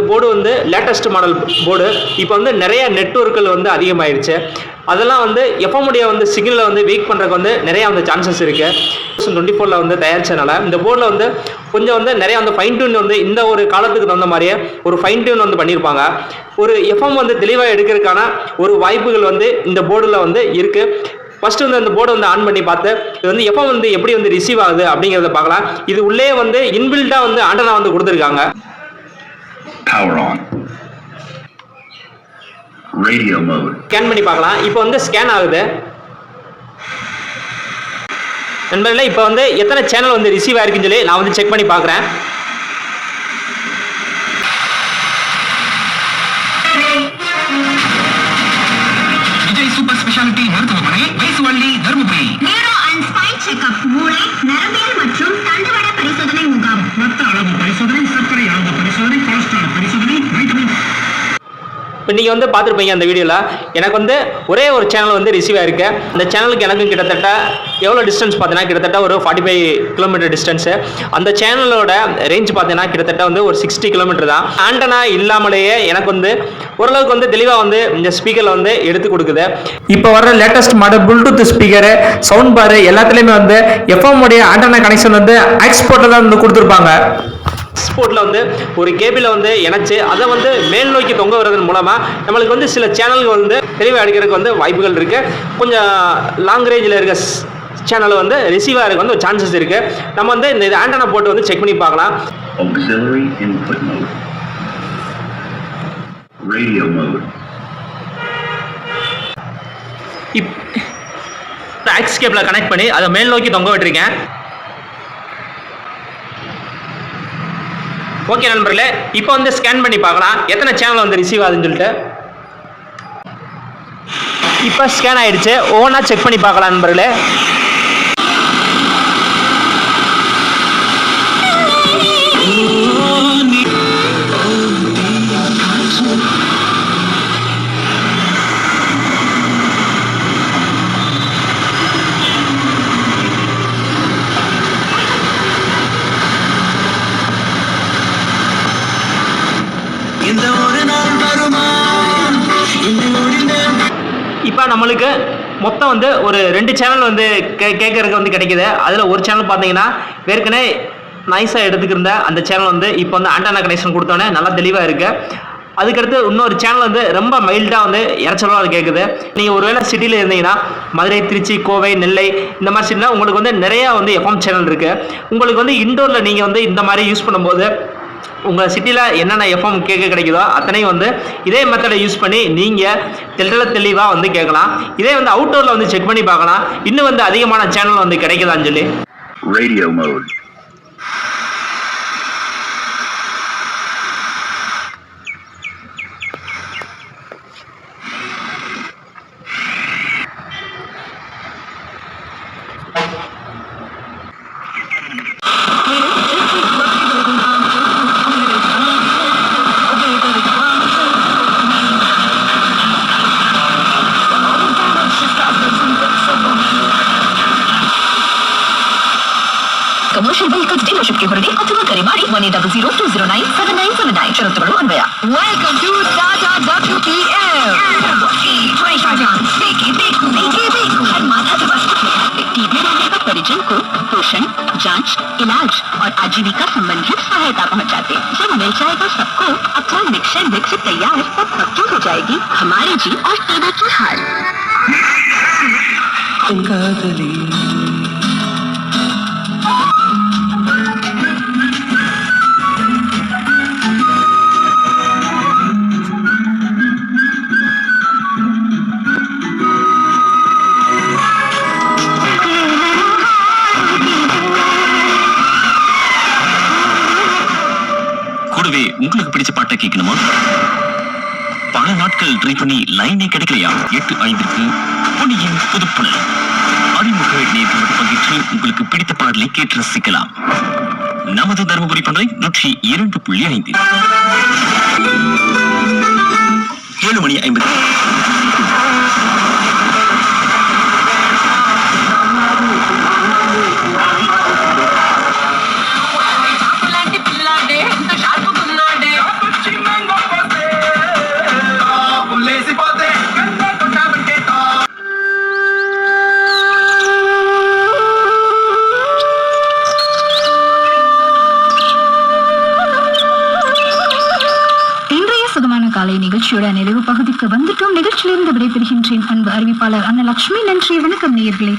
இந்த போர்டு வந்து latest model board இப்போ வந்து நிறைய நெட்ஒர்க்குகள் வந்து அதிகமாயிருச்சு. அதெல்லாம் வந்து எஃப்எம்முடைய வந்து சிக்னலை வந்து வீக் பண்ணுறதுக்கு வந்து நிறைய வந்து சான்சஸ் இருக்குது டுவெண்ட்டி ஃபோரில் வந்து தயாரிச்சனால இந்த போர்டில் வந்து கொஞ்சம் வந்து நிறைய வந்து ஃபைன் டியூன் வந்து இந்த ஒரு காலத்துக்கு தகுந்த மாதிரியே ஒரு ஃபைன் டியூன் வந்து பண்ணியிருப்பாங்க ஒரு எஃப்எம் வந்து தெளிவாக எடுக்கிறதுக்கான ஒரு வாய்ப்புகள் வந்து இந்த போர்டில் வந்து இருக்குது ஃபர்ஸ்ட் வந்து அந்த போர்டை வந்து ஆன் பண்ணி பார்த்து இது வந்து எஃப்எம் வந்து எப்படி வந்து ரிசீவ் ஆகுது அப்படிங்கிறத பார்க்கலாம். இது உள்ளே வந்து இன்பில்ட்டாக வந்து ஆண்டனா வந்து கொடுத்துருக்காங்க. Power on. Radio mode. Scan பண்ணி பார்க்கலாம். இப்போ வந்து ஸ்கேன் ஆகுது. நண்பர்களே இப்போ வந்து எத்தனை சேனல் வந்து ரிசீவ் ஆயிருக்குன்னு சொல்லி நான் வந்து செக் பண்ணி பார்க்குறேன். விஜய் சூப்பர் ஸ்பெஷாலிட்டி மருத்துவமனை பேசுவள்ளி Dharmapuri. Neuro and spine checkup இப்போ நீங்கள் வந்து பார்த்துருப்பீங்க அந்த வீடியோவில் எனக்கு வந்து ஒரே ஒரு சேனல் வந்து ரிசீவ் ஆயிருக்கு. அந்த சேனலுக்கு எனக்கும் கிட்டத்தட்ட எவ்வளோ டிஸ்டன்ஸ் பார்த்தீங்கன்னா கிட்டத்தட்ட ஒரு ஃபார்ட்டி ஃபைவ் கிலோமீட்டர் டிஸ்டன்ஸு அந்த சேனலோட ரேஞ்ச் பார்த்தீங்கன்னா கிட்டத்தட்ட வந்து ஒரு சிக்ஸ்டி கிலோமீட்டர் தான். ஆண்டனா இல்லாமலேயே எனக்கு வந்து ஓரளவுக்கு வந்து தெளிவாக வந்து இந்த ஸ்பீக்கரில் வந்து எடுத்து கொடுக்குது. இப்போ வர latest model bluetooth speaker sound bar எல்லாத்துலேயுமே வந்து எஃப்எம் உடைய ஆண்டனா கனெக்ஷன் வந்து எக்ஸ்போர்ட்டில் தான் வந்து கொடுத்துருப்பாங்க. எக்ஸ்போர்ட்டில் வந்து ஒரு கேபிளை வந்து இணைச்சு அதை வந்து மேல் நோக்கி தொங்க வர்றதன் மூலமாக நம்மளுக்கு வந்து சில சேனல்கள் வந்து தெளிவாக எடுக்கிறதுக்கு வந்து வாய்ப்புகள் இருக்குது கொஞ்சம் லாங் ரேஞ்சில் இருக்க சேனல் வந்து ரிசீவ் ஆகிறதுக்கு வந்து சான்சஸ் இருக்குது நம்ம வந்து இந்த ஆண்டனா போட்டு வந்து செக் பண்ணி பார்க்கலாம் Auxiliary input mode. Radio mode. இப் ஆக்ஸ் கேபிளை கனெக்ட் பண்ணி அதை மேல் நோக்கி தொங்க விட்டுருக்கேன் ஓகே நண்பர்களே இப்போ வந்து ஸ்கேன் பண்ணி பார்க்கலாம். எத்தனை சேனல் வந்து ரிசீவ் ஆகுதுன்னு சொல்லிட்டு. இப்போ ஸ்கேன் ஆயிடுச்சு. ஒவ்வொன்றா செக் பண்ணி பார்க்கலாம் நண்பர்களே. நம்மளுக்கு மொத்தம் வந்து ஒரு ரெண்டு சேனல் வந்து கே கேட்கறதுக்கு வந்து கிடைக்குது. அதில் ஒரு சேனல் பார்த்தீங்கன்னா ஏற்கனவே நைஸாக எடுத்துக்கிருந்த அந்த சேனல் வந்து இப்போ வந்து ஆண்டனா கனெக்ஷன் கொடுத்தோன்னே நல்லா தெளிவாக இருக்குது அதுக்கடுத்து இன்னொரு சேனல் வந்து ரொம்ப மைல்டாக வந்து இறைச்சலாக அது கேட்குது நீங்கள் ஒருவேளை சிட்டியில் இருந்தீங்கன்னா மதுரை திருச்சி கோவை நெல்லை இந்த மாதிரி சிட்டினா உங்களுக்கு வந்து நிறையா வந்து எஃப்எம் சேனல் இருக்குது உங்களுக்கு வந்து இண்டோரில் நீங்கள் வந்து இந்த மாதிரி யூஸ் பண்ணும்போது உங்கள் சிட்டியில் என்னென்ன எஃப்எம் கேட்க கிடைக்குதோ அத்தனையும் வந்து இதே மெத்தடை யூஸ் பண்ணி நீங்கள் தெளில தெளிவாக வந்து கேட்கலாம். இதே வந்து அவுட்டோரில் வந்து செக் பண்ணி பார்க்கலாம். இன்னும் வந்து அதிகமான சேனல் வந்து கிடைக்குதான்னு சொல்லி. ரேடியோ மோட் ವೆಹಿಕಲ್ಸ್ ಡೀಲರ್ಶಿಪ್ಗೆ ಹೊರಡಿ ಅಥವಾ ಕರೆ ಮಾಡಿ one eight double zero two zero nine seven nine seven nine ಷರತ್ತುಗಳು ಅನ್ವಯ welcome to Tata W T परिजन को पोषण जांच, इलाज और आजीविका संबंधित सहायता पहुंचाते। जब मिल जाएगा सबको अपना निक्षय मिक्स तैयार तब पक्की हो जाएगी हमारी जी और टीना की हार உங்களுக்கு பிடிச்ச பாட்டை கேட்கணுமா? பல நாட்கள் ட்ரை பண்ணி லைனே கிடைக்கலையா? எட்டு ஐந்திற்கு பொன்னியின் புதுப்புணல் அறிமுக நேர்கள் பங்கேற்று உங்களுக்கு பிடித்த பாடலை கேட்டு ரசிக்கலாம். நமது தருமபுரி பண்பலை நூற்றி இரண்டு புள்ளி ஐந்து. ஏழு மணி ஐம்பது. நிகழ்ச்சியோட நிறைவு பகுதிக்கு வந்துட்டோம். நிகழ்ச்சியிலிருந்து விடைபெறுகின்றேன் அன்பு அறிவிப்பாளர் அண்ணா லட்சுமி நன்றி வணக்கம் நேயர்களே.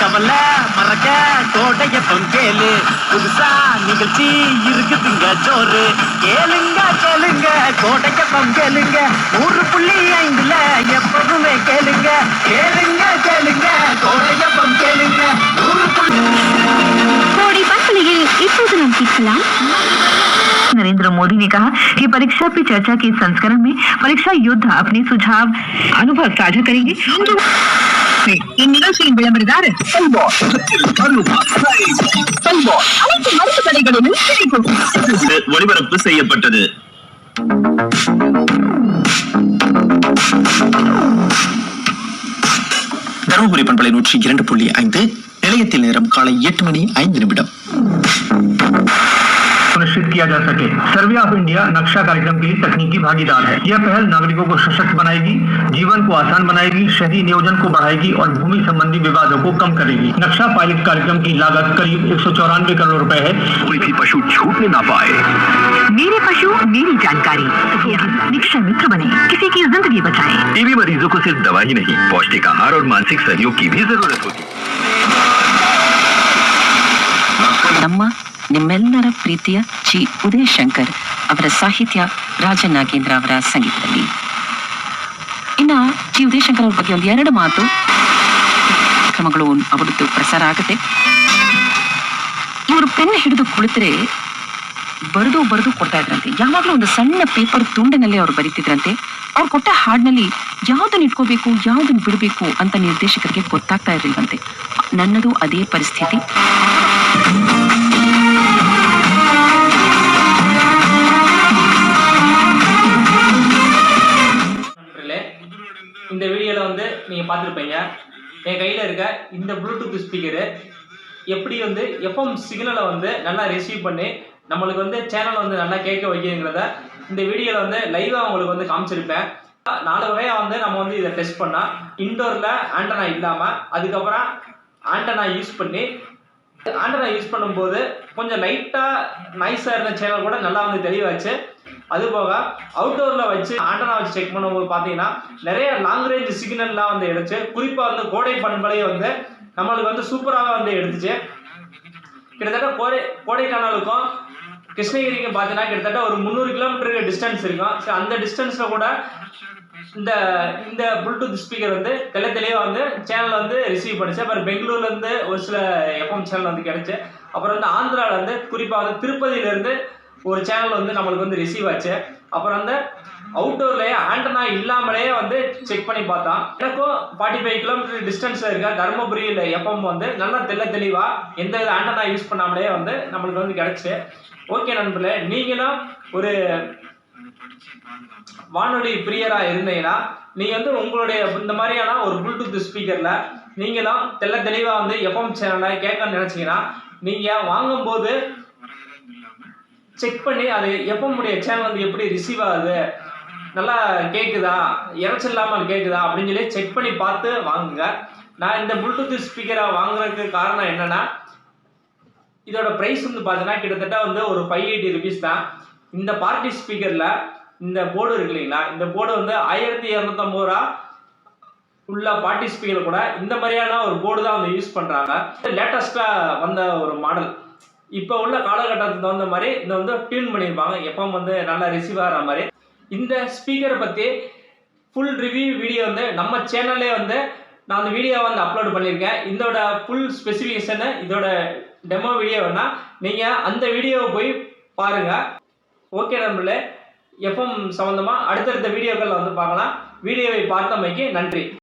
கவலை மறக்க கோடைய கேளு. புதுசா நிகழ்ச்சி இருக்குதுங்க ஜோறு கேளுங்க கேளுங்க கோடைய கேளுங்க. நூறு புள்ளி ஐந்துல எப்பவுமே கேளுங்க. கேளுங்க கேளுங்க கோடைய கேளுங்க. நூறு புள்ளி கோடி பசலையில் இப்போது நாம் கேட்கலாம். नरेंद्र मोदी ने कहा कि परीक्षा पे चर्चा के इस संस्करण में परीक्षा योद्धा अपने सुझाव अनुभव साझा करेंगे இந்நிகழ்ச்சியின் விளம்பரதாரர் அனைத்து மருத்துவ கடைகளிலும் கிடைக்கும் ஒளிபரப்பு செய்யப்பட்டது தருமபுரி பண்பலை நூற்றி இரண்டு புள்ளி ஐந்து நிலையத்தில் நேரம் காலை எட்டு மணி ஐந்து நிமிடம் सुनिश्चित किया जा सके। सर्वे ऑफ़ इंडिया नक्शा कार्यक्रम के लिए तकनीकी भागीदार है। यह पहल नागरिकों को सशक्त बनाएगी जीवन को आसान बनाएगी शहरी नियोजन को बढ़ाएगी और भूमि संबंधी विवादों को कम करेगी। नक्शा पायलट कार्यक्रम की लागत करीब एक सौ चौरानवे करोड़ रूपए है। कोई भी पशु छूटने न पाए। मेरे पशु मेरी जानकारी। निक्षा मित्र बने। किसी की ज़िंदगी बचाए। टीबी मरीजों को सिर्फ़ दवा ही नहीं पौष्टिक आहार और मानसिक सहयोग की भी ज़रूरत होगी। ನಿಮ್ಮೆಲ್ಲರ ಪ್ರೀತಿಯ ಜಿ ಉದಯ ಶಂಕರ್ ಅವರ ಸಾಹಿತ್ಯ ರಾಜ ನಾಗೇಂದ್ರ ಅವರ ಸಂಗೀತದಲ್ಲಿ. ಇನ್ನ ಜಿ ಉದಯಶಂಕರ್ ಅವ್ರ ಬಗ್ಗೆ ಒಂದು ಎರಡು ಮಾತು. ಕ್ರಮಗಳು ಅವರದ್ದು ಪ್ರಸಾರ ಆಗುತ್ತೆ. ಇವರು ಪೆನ್ ಹಿಡಿದು ಕುಳಿತರೆ ಬರೆದು ಬರೆದು ಕೊಡ್ತಾ ಇದ್ರಂತೆ. ಯಾವಾಗಲೂ ಒಂದು ಸಣ್ಣ ಪೇಪರ್ ತುಂಡಿನಲ್ಲಿ ಅವ್ರು ಬರೀತಿದ್ರಂತೆ. ಅವ್ರು ಕೊಟ್ಟ ಹಾಡಿನಲ್ಲಿ ಯಾವ್ದನ್ನ ಇಟ್ಕೋಬೇಕು ಯಾವ್ದನ್ನ ಬಿಡಬೇಕು ಅಂತ ನಿರ್ದೇಶಕರಿಗೆ ಗೊತ್ತಾಗ್ತಾ ಇರಲಿಲ್ವಂತೆ. ನನ್ನದು ಅದೇ ಪರಿಸ್ಥಿತಿ. நீங்கள் பார்த்துருப்பீங்க. என் கையில் இருக்க இந்த ப்ளூடூத் ஸ்பீக்கரு எப்படி வந்து எஃப்எம் சிக்னலை வந்து நல்லா ரிசீவ் பண்ணி நம்மளுக்கு வந்து சேனலை வந்து நல்லா கேட்க வைக்கிறங்கிறத இந்த வீடியோவில் வந்து லைவாக உங்களுக்கு வந்து காமிச்சிருப்பேன். நாலு வகையாக வந்து நம்ம வந்து இதை டெஸ்ட் பண்ணால் இன்டோரில் ஆண்டனா இல்லாமல் அதுக்கப்புறம் ஆண்டனா யூஸ் பண்ணி ஆண்டனா யூஸ் பண்ணும்போது கொஞ்சம் லைட்டாக நைஸாக இருந்த சேனல் கூட நல்லா வந்து தெளிவாச்சு. அது போக அவுட்டோரில் வச்சு ஆண்டனா வச்சு செக் பண்ணும்போது பார்த்தீங்கன்னா நிறைய லாங் ரேஞ்ச் சிக்னல்லாம் வந்து எடுத்து குறிப்பாக வந்து கோடை பண்பலையை வந்து நம்மளுக்கு வந்து சூப்பராக வந்து எடுத்துச்சு. கிட்டத்தட்ட கோடை கோடைக்கானலுக்கும் கிருஷ்ணகிரிக்கும் பார்த்தீங்கன்னா கிட்டத்தட்ட ஒரு முந்நூறு கிலோமீட்டருக்கு டிஸ்டன்ஸ் இருக்கும். ஸோ அந்த டிஸ்டன்ஸில் கூட இந்த இந்த ப்ளூடூத் ஸ்பீக்கர் வந்து தெள்ள தெளிவாக வந்து சேனல் வந்து ரிசீவ் பண்ணிச்சு. அப்புறம் பெங்களூர்லேருந்து ஒரு சில எஃப்எம் சேனல் வந்து கிடச்சி. அப்புறம் வந்து ஆந்திராவில் வந்து குறிப்பாக வந்து திருப்பதியிலேருந்து ஒரு சேனல் வந்து நம்மளுக்கு வந்து ரிசீவ் ஆச்சு. அப்புறம் அந்த அவுட்டோர்லேயே ஆண்டனா இல்லாமலே வந்து செக் பண்ணி பார்த்தோம் எனக்கும் ஃபார்ட்டி ஃபைவ் கிலோமீட்டர் டிஸ்டன்ஸில் இருக்க தருமபுரியில் எஃப்எம் வந்து நல்லா தெல்ல தெளிவாக எந்த வித ஆண்டனா யூஸ் பண்ணாமலே வந்து நம்மளுக்கு வந்து கிடச்சி. ஓகே நண்பர்களே நீங்களும் ஒரு வானொலி பிரியராக இருந்தீங்கன்னா நீங்கள் வந்து உங்களுடைய இந்த மாதிரியான ஒரு ப்ளூடூத் ஸ்பீக்கரில் நீங்களும் தெல்ல தெளிவாக வந்து எஃப்எம் சேனலை கேட்கணும்னு நினச்சிங்கன்னா நீங்கள் வாங்கும்போது செக் பண்ணி அது எப்போ உடைய சேனல் வந்து எப்படி ரிசீவ் ஆகுது? நல்லா கேட்குதா இறைச்சல் இல்லாமல் கேட்குதா அப்படின்னு சொல்லி செக் பண்ணி பார்த்து வாங்குங்க. நான் இந்த ப்ளூடூத் ஸ்பீக்கரை வாங்குறதுக்கு காரணம் என்னென்னா இதோட ப்ரைஸ் வந்து பார்த்தீங்கன்னா கிட்டத்தட்ட வந்து ஒரு ஃபைவ் எயிட்டி ருபீஸ் தான். இந்த பார்ட்டி ஸ்பீக்கரில் இந்த போர்டு இருக்கு இல்லைங்களா? இந்த போர்டு வந்து ஆயிரத்தி இரநூத்தம்பது ரூபா உள்ள பார்ட்டி ஸ்பீக்கர் கூட இந்த மாதிரியான ஒரு போர்டு தான் வந்து யூஸ் பண்ணுறாங்க லேட்டஸ்ட்டாக வந்த ஒரு மாடல் இப்போ உள்ள காலகட்டத்துக்கு தகுந்த மாதிரி இதை வந்து டியூன் பண்ணியிருப்பாங்க. எஃப்எம் வந்து நல்லா ரிசீவ் ஆகிற மாதிரி. இந்த ஸ்பீக்கரை பற்றி ஃபுல் ரிவ்யூ வீடியோ வந்து நம்ம சேனல்லே வந்து நான் அந்த வீடியோ வந்து அப்லோட் பண்ணியிருக்கேன். இதோட ஃபுல் ஸ்பெசிஃபிகேஷனு இதோட டெமோ வீடியோ வேணால் நீங்கள் அந்த வீடியோவை போய் பாருங்கள் ஓகே நண்பர்களே எஃப்எம் சம்மந்தமாக அடுத்தடுத்த வீடியோக்களில் வந்து பார்க்கலாம். வீடியோவை பார்த்தமைக்கு நன்றி.